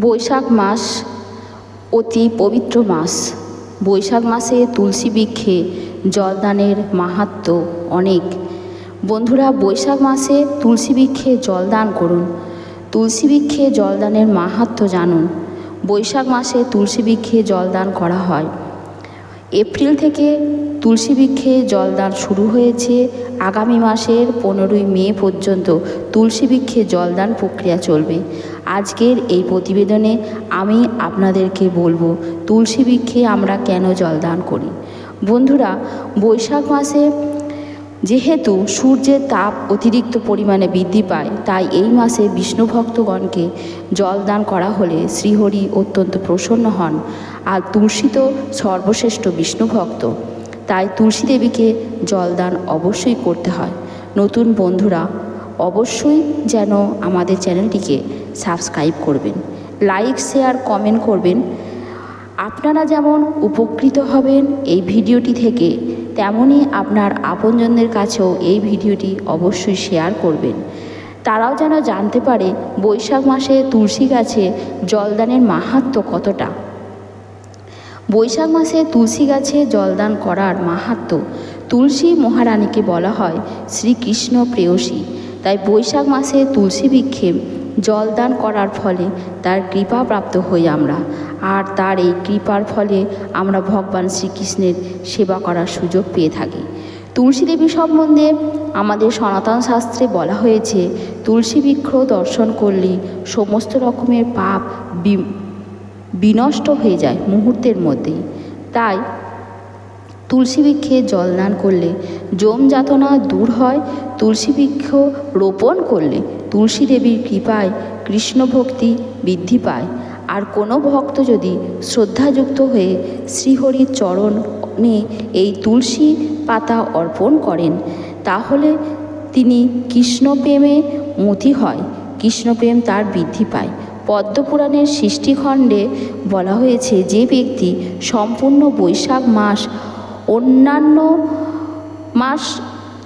বৈশাখ মাস অতি পবিত্র মাস। বৈশাখ মাসে তুলসী বৃক্ষে জলদানের মাহাত্ম অনেক। বন্ধুরা, বৈশাখ মাসে তুলসী বৃক্ষে জলদান করুন। তুলসী বৃক্ষে জলদানের মাহাত্ম জানুন। বৈশাখ মাসে তুলসী বৃক্ষে জলদান করা হয়। এপ্রিল থেকে তুলসী বৃক্ষে জলদান শুরু হয়েছে। আগামী মাসের পনেরোই মে পর্যন্ত তুলসী বৃক্ষে জলদান প্রক্রিয়া চলবে। আজকের এই প্রতিবেদনে আমি আপনাদেরকে বলব, তুলসী বৃক্ষে আমরা কেন জলদান করি? বন্ধুরা, বৈশাখ মাসে যেহেতু সূর্যের তাপ অতিরিক্ত পরিমাণে বৃদ্ধি পায়, তাই এই মাসে বিষ্ণু ভক্তগণকে জলদান করা হলে শ্রীহরি অত্যন্ত প্রসন্ন হন। আর তুলসী তো সর্বশ্রেষ্ঠ বিষ্ণু ভক্ত তাই তুলসী দেবীকে জলদান অবশ্যই করতে হয়। নতুন বন্ধুরা, অবশ্যই যেন আমাদের চ্যানেলটিকে সাবস্ক্রাইব করবেন, লাইক, শেয়ার, কমেন্ট করবেন। আপনারা যেমন উপকৃত হবেন, এই ভিডিওটি থেকে তেমনই আপনার আপনজনদের কাছেও এই ভিডিওটি অবশ্যই শেয়ার করবেন। তারাও যেন জানতে পারে বৈশাখ মাসে তুলসী গাছে জলদানের মাহাত্ম্য কতটা। বৈশাখ মাসে তুলসী গাছে জলদান করার মাহাত্ম্য তুলসী মহারানীকে বলা হয় শ্রীকৃষ্ণ প্রেয়সী। তাই বৈশাখ মাসে তুলসী বৃক্ষে জলদান করার ফলে তার কৃপা প্রাপ্ত হই আমরা। আর তার এই কৃপার ফলে আমরা ভগবান শ্রীকৃষ্ণের সেবা করার সুযোগ পেয়ে থাকি। তুলসী দেবী সম্বন্ধে আমাদের সনাতন শাস্ত্রে বলা হয়েছে, তুলসী বৃক্ষ দর্শন করলে সমস্ত রকমের পাপ বিনষ্ট হয়ে যায় মুহূর্তের মধ্যেই। তাই তুলসী বৃক্ষে জল দান করলে যম যাতনা দূর হয়, তুলসী বৃক্ষ রোপণ করলে তুলসী দেবীর কৃপায় কৃষ্ণ ভক্তি বৃদ্ধি পায়। আর কোনো ভক্ত যদি শ্রদ্ধাযুক্ত হয়ে শ্রীহরির চরণে এই তুলসী পাতা অর্পণ করেন, তাহলে তিনি কৃষ্ণপ্রেমে মতি হয়, কৃষ্ণপ্রেম তার বৃদ্ধি পায়। পদ্মপুরাণের সৃষ্টিখণ্ডে বলা হয়েছে যে ব্যক্তি সম্পূর্ণ বৈশাখ মাস অন্যান্য মাস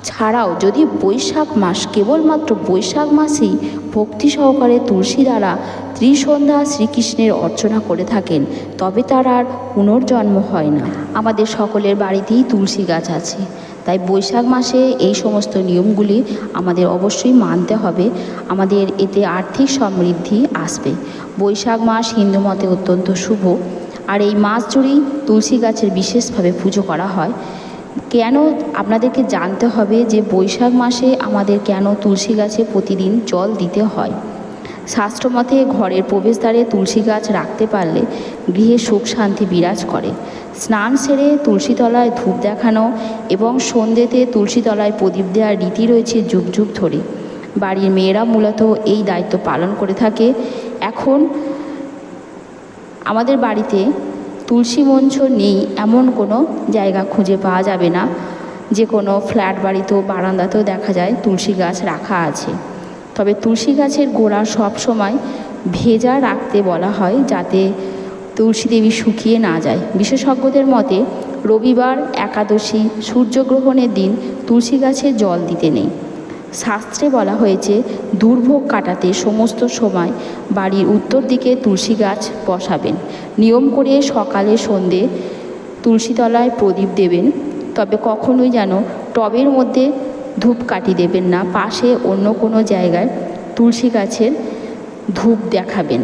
ছাড়াও যদি বৈশাখ মাস, কেবলমাত্র বৈশাখ মাসেই ভক্তি সহকারে তুলসী দ্বারা ত্রিসন্ধ্যা শ্রীকৃষ্ণের অর্চনা করে থাকেন, তবে তার আর পুনর্জন্ম হয় না। আমাদের সকলের বাড়িতেই তুলসী গাছ আছে। তাই বৈশাখ মাসে এই সমস্ত নিয়মগুলি আমাদের অবশ্যই মানতে হবে। আমাদের এতে আর্থিক সমৃদ্ধি আসবে। বৈশাখ মাস হিন্দু মতে অত্যন্ত শুভ। আর এই মাস জুড়েই তুলসী গাছের বিশেষভাবে পুজো করা হয়। কেন আপনাদেরকে জানতে হবে যে বৈশাখ মাসে আমাদের কেন তুলসী গাছে প্রতিদিন জল দিতে হয়? শাস্ত্রমতে ঘরের প্রবেশদ্বারে তুলসী গাছ রাখতে পারলে গৃহে সুখ শান্তি বিরাজ করে। স্নান সেরে তুলসীতলায় ধূপ দেখানো এবং সন্ধ্যেতে তুলসীতলায় প্রদীপ দেওয়ার রীতি রয়েছে যুগ যুগ ধরে। বাড়ির মেয়েরা মূলত এই দায়িত্ব পালন করে থাকে। এখন আমাদের বাড়িতে তুলসী মঞ্চ নেই, এমন কোনো জায়গা খুঁজে পাওয়া যাবে না। যে কোনো ফ্ল্যাট বাড়িতেও, বারান্দাতেও দেখা যায় তুলসী গাছ রাখা আছে। তবে তুলসী গাছের গোড়া সব সময় ভেজা রাখতে বলা হয়, যাতে তুলসী দেবী শুকিয়ে না যায়। বিশেষজ্ঞদের মতে, রবিবার একাদশী সূর্যগ্রহণের দিন তুলসী গাছে জল দিতে নেই। শাস্ত্রে বলা হয়েছে, দুর্ভোগ কাটাতে সমস্ত সময় বাড়ির উত্তর দিকে তুলসী গাছ বসাবেন। নিয়ম করে সকালে সন্ধে তুলসীতলায় প্রদীপ দেবেন, তবে কখনোই যেন টবের মধ্যে ধূপকাঠি দেবেন না, পাশে অন্য কোনো জায়গায় তুলসী গাছের ধূপ দেখাবেন।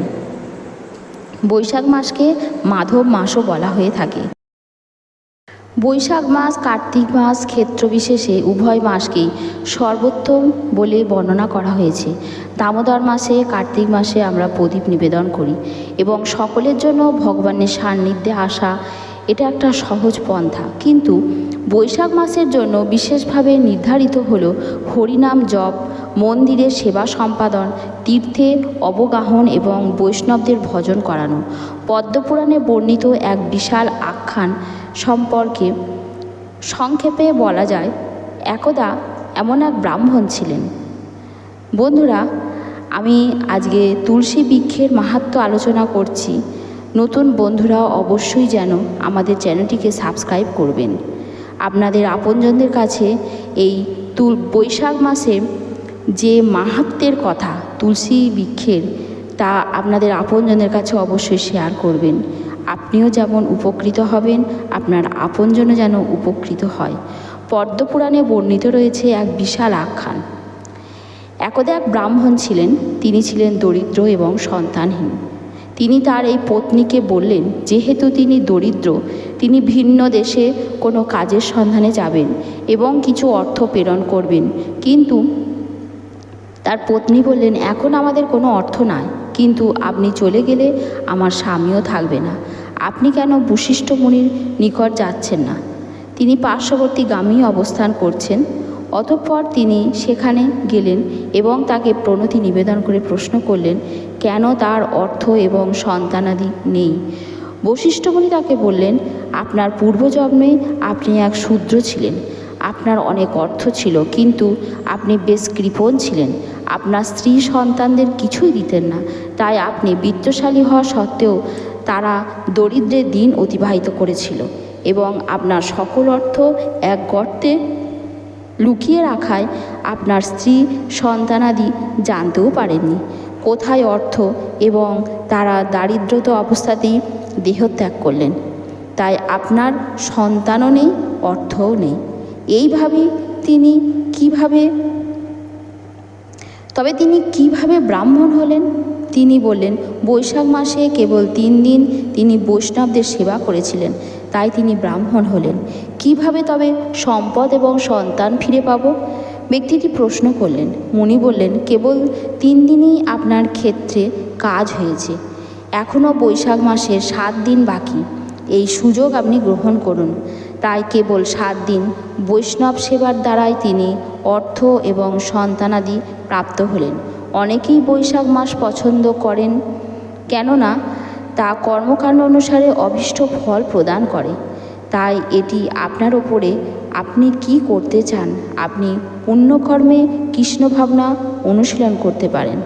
বৈশাখ মাসকে মাধব মাসও বলা হয়ে থাকে। বৈশাখ মাস, কার্তিক মাস ক্ষেত্রবিশেষে উভয় মাসকেই সর্বোত্তম বলে বর্ণনা করা হয়েছে। দামোদর মাসে, কার্তিক মাসে আমরা প্রদীপ নিবেদন করি এবং সকলের জন্য ভগবানের সান্নিধ্যে আসা, এটা একটা সহজ পন্থা। কিন্তু বৈশাখ মাসের জন্য বিশেষভাবে নির্ধারিত হলো হরিনাম জপ, মন্দিরের সেবা সম্পাদন, তীর্থে অবগাহন এবং বৈষ্ণবদের ভজন করানো। পদ্মপুরাণে বর্ণিত এক বিশাল আখ্যান সম্পর্কে সংক্ষেপে বলা যায়, একদা এমন এক ব্রাহ্মণ ছিলেন। বন্ধুরা, আমি আজকে তুলসী বৃক্ষের মাহাত্ম্য আলোচনা করছি। নতুন বন্ধুরা অবশ্যই যেন আমাদের চ্যানেলটিকে সাবস্ক্রাইব করবেন। আপনাদের আপনজনদের কাছে এই তুল, বৈশাখ মাসে যে মাহাত্ম্যের কথা তুলসী বৃক্ষের, তা আপনাদের আপনজনের কাছে অবশ্যই শেয়ার করবেন। আপনিও যেমন উপকৃত হবেন, আপনার আপনজনও যেন উপকৃত হয়। পদ্মপুরাণে বর্ণিত রয়েছে এক বিশাল আখ্যান। একদা এক ব্রাহ্মণ ছিলেন, তিনি ছিলেন দরিদ্র এবং সন্তানহীন। তিনি তার এই পত্নীকে বললেন, যেহেতু তিনি দরিদ্র, তিনি ভিন্ন দেশে কোনো কাজের সন্ধানে যাবেন এবং কিছু অর্থ প্রেরণ করবেন। কিন্তু তার পত্নী বললেন, এখন আমাদের কোনো অর্থ নাই। কিন্তু আপনি চলে গেলে আমার স্বামীও থাকবে না। আপনি কেন বশিষ্ঠ মুনির নিকট যাচ্ছেন না? তিনি পার্শ্ববর্তী গ্রামেই অবস্থান করছেন, অতঃপর তিনি সেখানে গেলেন এবং তাকে প্রণতি নিবেদন করে প্রশ্ন করলেন, কেন তার অর্থ এবং সন্তানাদি নেই? বশিষ্ঠমণি তাকে বললেন, আপনার পূর্বজন্মে আপনি এক শূদ্র ছিলেন, আপনার অনেক অর্থ ছিল, কিন্তু আপনি বেশ কৃপণ ছিলেন, আপনার স্ত্রী সন্তানদের কিছুই দিতেন না, তাই আপনি বিত্তশালী হওয়া সত্ত্বেও তারা দরিদ্রের দিন অতিবাহিত করেছিল এবং আপনার সকল অর্থ এক গর্তে লুকিয়ে রাখায় আপনার স্ত্রী সন্তানাদি জানতেও পারেননি। কোথায় অর্থ এবং তারা দারিদ্রত অবস্থাতেই দেহত্যাগ করলেন। তাই আপনার সন্তানও নেই, অর্থও নেই। এইভাবে তিনি কীভাবে তবে তিনি কীভাবে ব্রাহ্মণ হলেন? তিনি বললেন, বৈশাখ মাসে কেবল তিন দিন তিনি বৈষ্ণবদের সেবা করেছিলেন, তাই তিনি ব্রাহ্মণ হলেন। কীভাবে তবে সম্পদ এবং সন্তান ফিরে পাব? ব্যক্তিটি প্রশ্ন করলেন। মুনি বললেন, কেবল তিন দিনই আপনার ক্ষেত্রে কাজ হয়েছে। এখনও বৈশাখ মাসের সাত দিন বাকি। এই সুযোগ আপনি গ্রহণ করুন। তাই কেবল সাত দিন বৈষ্ণব সেবার দ্বারাই তিনি অর্থ এবং সন্তানাদি প্রাপ্ত হলেন। অনেকেই বৈশাখ মাস পছন্দ করেন। কেননা, তা কর্মকাণ্ড অনুসারে অভিষ্ট ফল প্রদান করে। তাই এটি আপনার ওপরে আপনি কি করতে চান? আপনি পুণ্যকর্মে কৃষ্ণ ভাবনা অনুশীলন করতে পারেন।